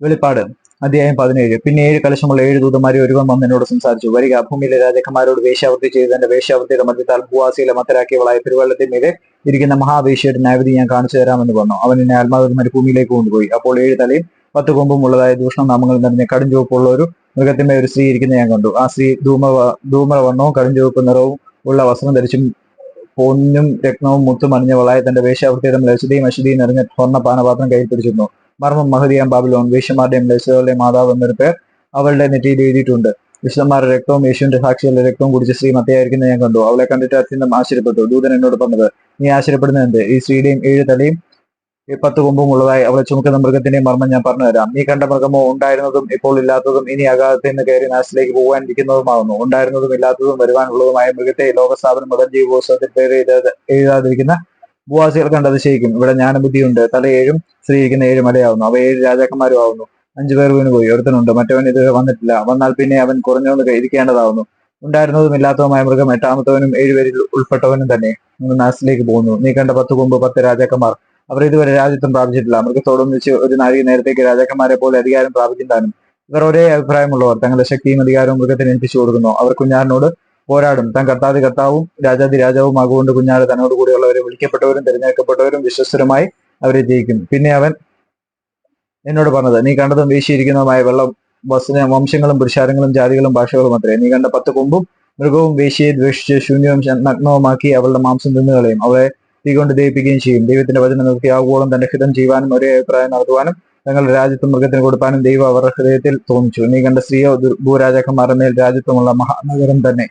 വെളിപ്പാട് അധ്യായം പതിനേഴ്. പിന്നെ ഏഴ് കലശമുള്ള ഏഴ് ദൂതന്മാരെ ഒരുവൻ വന്ന് എന്നോട് സംസാരിച്ചു. വരിക ഭൂമിയിലെ രാജാക്കന്മാരോട് വേശ്യാവൃത്തി ചെയ്ത് തന്റെ വേശ്യാവൃത്തിയുടെ മധ്യത്താൽ ഭൂവാസിയിലെ മത്തരാക്കിയവളായ തിരുവള്ളത്തിൽ മീതെ ഇരിക്കുന്ന മഹാവേശ്യയുടെ ന്യായവിധി ഞാൻ കാണിച്ചു തരാമെന്ന് പറഞ്ഞു. അവൻ എന്നെ ആത്മാവിന്റെ മരുഭൂമിയിലേക്ക് കൊണ്ടുപോയി. അപ്പോൾ ഏഴ് തലയും പത്ത് കൊമ്പും ഉള്ളതായ ദൂഷണനാമങ്ങൾ നിറഞ്ഞ കടും ചുവപ്പുള്ള ഒരു മൃഗത്തിന്മേ ഒരു സ്ത്രീ ഇരിക്കുന്ന ഞാൻ കണ്ടു. ആ സ്ത്രീ ധൂമ ധൂമവർണവും കടും ചുവപ്പ് നിറവും ഉള്ള വസ്ത്രം ധരിച്ചും പൊന്നും രത്നവും മുത്തും അണിഞ്ഞവളായ തന്റെ വേശ്യാവൃത്തിയുടെ ലളിതയും അശുദ്ധിയും നിറഞ്ഞ സ്വർണ പാനപാത്രം കയ്യിൽ പിടിച്ചിരുന്നു. മർമ്മം മഹതിയാം ബാബിലോൺ. വേഷ്യമാരുടെയും ലളിതകളുടെയും മാതാവ് എന്നൊരു പേർ അവളുടെ നെറ്റിയിൽ എഴുതിയിട്ടുണ്ട്. വിശുദ്ധന്മാരുടെ രക്തവും യേശുവിന്റെ സാക്ഷികളുടെ രക്തവും കുടിച്ച് സ്ത്രീ മത്തയായിരിക്കുന്ന ഞാൻ കണ്ടു. അവളെ കണ്ടിട്ട് അത്യന്തം ആശ്ചര്യപ്പെട്ടു. ദൂതൻ എന്നോട് പറഞ്ഞത് നീ ആശ്ചര്യപ്പെടുന്നത് എന്ത്? ഈ സ്ത്രീയുടെയും ഏഴ് തലയും പത്ത് കൊമ്പും ഉള്ളതായി അവളെ ചുമക്കുന്ന മൃഗത്തിന്റെയും മർമ്മം ഞാൻ പറഞ്ഞു തരാം. നീ കണ്ട മൃഗമോ ഉണ്ടായിരുന്നതും ഇപ്പോൾ ഇല്ലാത്തതും ഇനി അകാലത്ത് നിന്ന് കയറി നാശത്തിലേക്ക് പോകാനിരിക്കുന്നതുമാകുന്നു ഉണ്ടായിരുന്നതും ഇല്ലാത്തതും വരുവാനുള്ളതുമായ മൃഗത്തെ ലോകസ്ഥാപനം മുതൽ ജീവോത്സവത്തിൽ പേര് എഴുതാതെ എഴുതാതിരിക്കുന്ന ഭൂവാസികൾ കണ്ടത് ശരിക്കും ഇവിടെ ജ്ഞാനബുദ്ധിയുണ്ട് തല ഏഴും സ്ത്രീയിരിക്കുന്ന ഏഴ് മലയാവുന്നു. അവ ഏഴ് രാജാക്കന്മാരും ആവുന്നു. അഞ്ചു പേർ വീണ് പോയി. ഒരുത്തനുണ്ട്. മറ്റവൻ ഇതുവരെ വന്നിട്ടില്ല. വന്നാൽ പിന്നെ അവൻ കുറഞ്ഞുകൊണ്ട് ഇരിക്കേണ്ടതാവുന്നു ഉണ്ടായിരുന്നതും ഇല്ലാത്തതുമായ മൃഗം എട്ടാമത്തവനും ഏഴുപേരിൽ ഉൾപ്പെട്ടവനും തന്നെ നാസിലേക്ക് പോകുന്നു. നീ കണ്ട പത്ത് കൊമ്പ് പത്ത് രാജാക്കന്മാർ. അവർ ഇതുവരെ രാജ്യത്വം പ്രാപിച്ചിട്ടില്ല. മൃഗത്തോടും വെച്ച് ഒരു നാഴിക നേരത്തേക്ക് രാജാക്കന്മാരെ പോലെ അധികാരം പ്രാപിച്ചിട്ടാനും ഇവർ ഒരേ അഭിപ്രായമുള്ളവർ. തങ്ങളുടെ ശക്തിയും അധികാരവും മൃഗത്തിന് ഏൽപ്പിച്ചു കൊടുക്കുന്നു. അവർ കുഞ്ഞാറിനോട് പോരാടും. താൻ കർത്താതി കർത്താവും രാജാതി രാജാവും ആകുകൊണ്ട് കുഞ്ഞാട് തന്നോട് കൂടെയുള്ളവരെ വിളിക്കപ്പെട്ടവരും തിരഞ്ഞെടുക്കപ്പെട്ടവരും വിശ്വസ്തരുമായി അവരെ ജയിക്കും പിന്നെ അവൻ എന്നോട് പറഞ്ഞത് നീ കണ്ടതും വീശിയിരിക്കുന്നതുമായ വെള്ളം വസ്തു വംശങ്ങളും പുരുഷാരങ്ങളും ജാതികളും ഭാഷകളും അത്രേ. നീ കണ്ട പത്ത് കൊമ്പും മൃഗവും വേശിയെ ദ്വേഷിച്ച് ശൂന്യവും നഗ്നവുമാക്കി അവളുടെ മാംസം തിന്നുകളയും അവളെ തീ കൊണ്ട് ദയിപ്പിക്കുകയും ചെയ്യും. ദൈവത്തിന്റെ വചനം നിർത്തിയാകുവോളം തന്റെ ഹിതം ചെയ്യുവാനും ഒരേ അഭിപ്രായം നടത്തുവാനും തങ്ങളുടെ രാജ്യത്വം മൃഗത്തിന് കൊടുക്കാനും ദൈവം അവരുടെ ഹൃദയത്തിൽ തോന്നിച്ചു. നീ കണ്ട സ്ത്രീയോ ഭൂരാജാക്കന്മാരുടെ മേൽ രാജ്യത്വമുള്ള മഹാനഗരം തന്നെ.